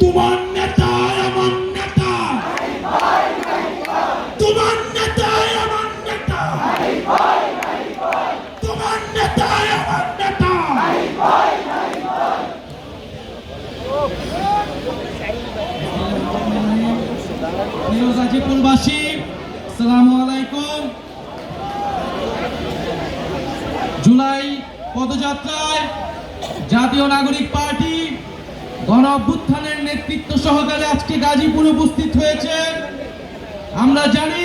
তোমার নেতা আমার নেতা। তোমার নেতা আমার নেতা। তোমার নেতা আমার নেতা। প্রিয় গাজীপুরবাসী আলাইকুম। জুলাই পদযাত্রায় জাতীয় নাগরিক পার্টি গণ অভ্যুত্থানের নেতৃত্ব সহকারে আজকে গাজীপুর উপস্থিত হয়েছে। আমরা জানি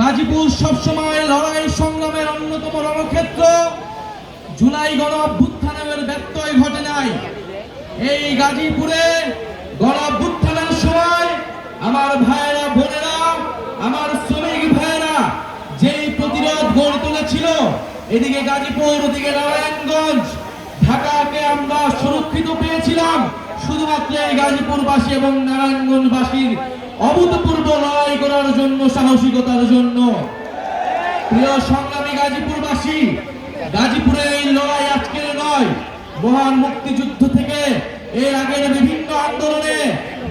গাজীপুর সবসময় লড়াই সংগ্রামের অন্যতম রণক্ষেত্র। জুলাই গণ অভ্যুত্থানের ব্যত্যয় ঘটে নাই। এই গাজীপুরে গণ অভ্যুত্থানের সময় আমার ভাইয়েরা, বোনেরা, আমার শ্রমিক ভাইয়েরা যেই প্রতিরোধ গড়ে তুলেছিল, এদিকে গাজীপুর, ওদিকে নারায়ণগঞ্জ, ঢাকাকে আমরা সুরক্ষিত পেয়েছিলাম। শুধুমাত্র এই গাজীপুরবাসী এবং নারায়ণগঞ্জবাসীর অভূতপূর্ব লড়াই করার জন্য, সাহসিকতার জন্য। প্রিয় সংগ্রামী গাজীপুরবাসী গাজীপুরের এই লড়াই আজকের নয়। মহান মুক্তিযুদ্ধ থেকে এর আগের বিভিন্ন আন্দোলনে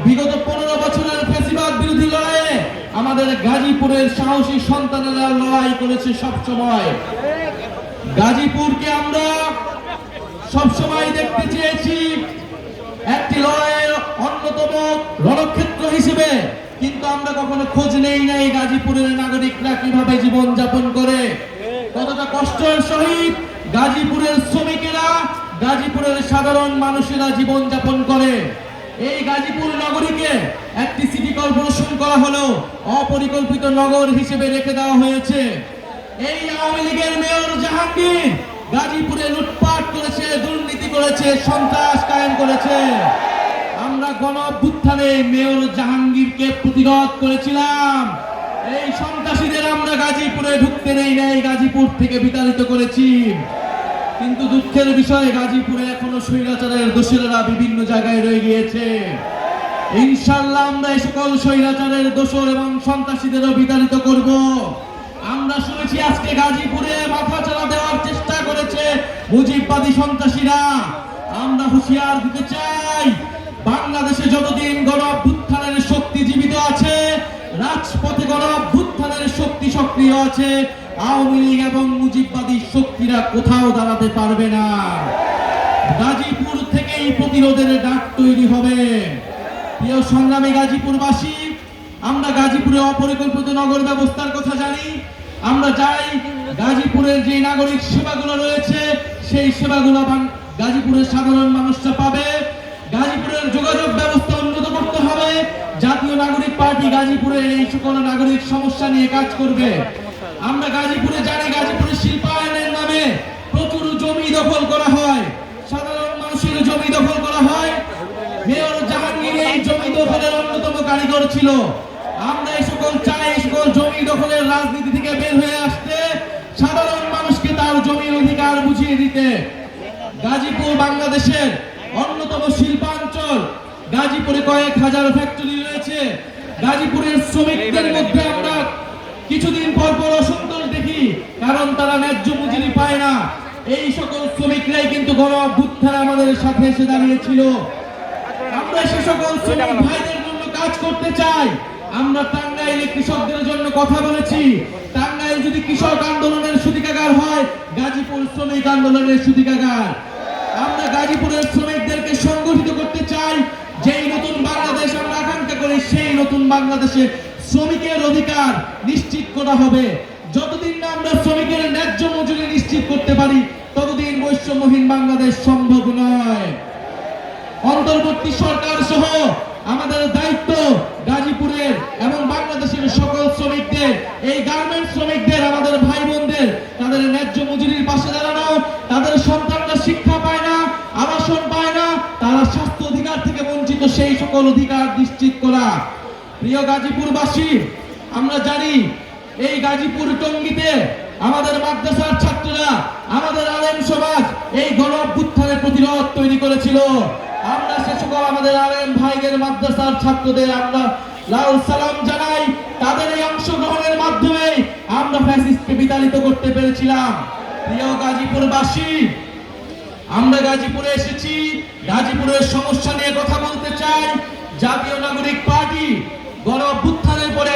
বিগত পনেরো বছরের ফেসিবাদ বিরোধী লড়াইয়ে আমাদের গাজীপুরের সাহসী সন্তানেরা লড়াই করেছে সবসময়। গাজীপুরকে আমরা সবসময় দেখতে চেয়েছি একটি লড়াইয়ের অন্যতম রণক্ষেত্র হিসেবে, কিন্তু আমরা কখনো খোঁজ নেই নাই গাজীপুরের নাগরিকরা কীভাবে জীবন যাপন করে। কতটা কষ্টের সহিত গাজীপুরের শ্রমিকেরা, গাজীপুরের সাধারণ মানুষেরা জীবন যাপন করে। এই গাজীপুর নগরীকে একটি সিটি কর্পোরেশন করা হলো, অপরিকল্পিত নগর হিসেবে রেখে দেওয়া হয়েছে। এই আওয়ামী লীগের মেয়র জাহাঙ্গীর গাজীপুরে লুটপাট করেছে, দুর্নীতি করেছে, সন্ত্রাস কায়েম করেছে। আমরা গণ মেয়র জাহাঙ্গীরকে প্রতিরোধ করেছিলাম। এই সন্ত্রাসীদের আমরা গাজীপুরে ঢুকতে নেই নাই, গাজীপুর থেকে বিতাড়িত করেছি। কিন্তু দুঃখের বিষয়, গাজীপুরে এখনও স্বৈরাচারের দোষীরা বিভিন্ন জায়গায় রয়ে গিয়েছে। ইনশাল্লাহ আমরা এই সকল স্বৈরাচারের দোষর এবং সন্ত্রাসীদেরও বিতাড়িত করব। আমরা শুনেছি আজকে গাজীপুরে মাথা চালা মুজিববাদী সন্ত্রাসীরা, আমরা হুঁশিয়ার দিতে চাই। বাংলাদেশে যতদিন গণ অভ্যুত্থানের শক্তি জীবিত আছে, রাজপথে গণ অভ্যুত্থানের শক্তি সক্রিয় আছে, আওয়ামী লীগ এবং মুজিববাদী শক্তিরা কোথাও দাঁড়াতে পারবে না। গাজীপুর থেকেই প্রতিরোধের ডাক তৈরি হবে। প্রিয় সংগ্রামী গাজীপুরবাসী, আমরা গাজীপুরে অপরিকল্পিত নগর ব্যবস্থার কথা জানি। আমরা চাই গাজীপুরের যে নাগরিক সেবাগুলো রয়েছে, সেই সেবাগুলো গাজীপুরের সাধারণ মানুষরা পাবে। গাজীপুরের যোগাযোগ ব্যবস্থা উন্নত করতে হবে। জাতীয় নাগরিক পার্টি গাজীপুরে এই সকল নাগরিক সমস্যা নিয়ে কাজ করবে। আমরা গাজীপুরে জানি গাজীপুরের শিল্পায়নের নামে প্রচুর জমি দখল করা হয়। সাধারণ মানুষের জমি দখল করা হয়। মেয়র জাহাঙ্গীর এই জমি দখলের অন্যতম কারিগর ছিল। আমরা এই সকল চাই এই সকল জমি দখলের রাজনীতি থেকে বের হয়ে আসতে সাধারণ মানুষকে তার জমির অধিকার দিতে গাজীপুর, বাংলাদেশের অন্যতম শিল্পাঞ্চল। গাজীপুরে কয়েক হাজার ফ্যাক্টরি রয়েছে। গাজীপুরের শ্রমিকদের মধ্যে আমরা কিছুদিন পর পর অসন্তোষ দেখি, কারণ তারা ন্যায্য মজুরি পায় না। এই সকল শ্রমিকরাই কিন্তু গণ অভ্যুত্থানে আমাদের সাথে এসে দাঁড়িয়েছিল। আমরা সে সকল শ্রমিক ভাইদের জন্য কাজ করতে চাই। আমরা টাঙ্গাইলে কৃষকদের জন্য কথা বলেছি। টাঙ্গাইল যদি কৃষক আন্দোলনের সুদিকাগার হয়, গাজীপুর শ্রমিক আন্দোলনের সুদিকাগার আমরা গাজীপুরের শ্রমিকদেরকে সংগঠিত করতে চাই, যেই নতুন বাংলাদেশ আমরা আকাঙ্ক্ষা করি, সেই নতুন বাংলাদেশে শ্রমিকের অধিকার নিশ্চিত করা হবে। যতদিন না আমরা শ্রমিকের ন্যায্য মজুরি নিশ্চিত করতে পারি, ততদিন বৈষম্যহীন বাংলাদেশ সম্ভব নয়। অন্তর্বর্তী সরকার সহ আমাদের দায়িত্ব গাজীপুরের এবং বাংলাদেশের সকল শ্রমিকদের এই গার্মেন্টস শ্রমিকদের আমাদের ভাই বোনদের তাদের ন্যায্য মজুরির পাশে দাঁড়ানো তাদের সন্তানরা শিক্ষা পায় না, আবাসন পায় না, তারা স্বাস্থ্য অধিকার থেকে বঞ্চিত সেই সকল অধিকার নিশ্চিত করা। প্রিয় গাজীপুরবাসী, আমরা জানি এই গাজীপুর টঙ্গিতে আমাদের মাদ্রাসার ছাত্ররা, আমাদের আলেম সমাজ এই গণ প্রতিরোধ তৈরি করেছিল। আমরা সে সকল আমাদের আলেম ভাইদের মাদ্রাসার ছাত্রদের আমরা লাল সালাম জানাই, তাদের এই অংশগ্রহণের মাধ্যমে আমরা ফ্যাসিস্টকে বিতাড়িত করতে পেরেছিলাম। প্রিয় গাজীপুরবাসী আমরা গাজীপুরে এসেছি গাজীপুরের সমস্যা নিয়ে কথা বলতে চাই। জাতীয় নাগরিক পার্টি গণ পরে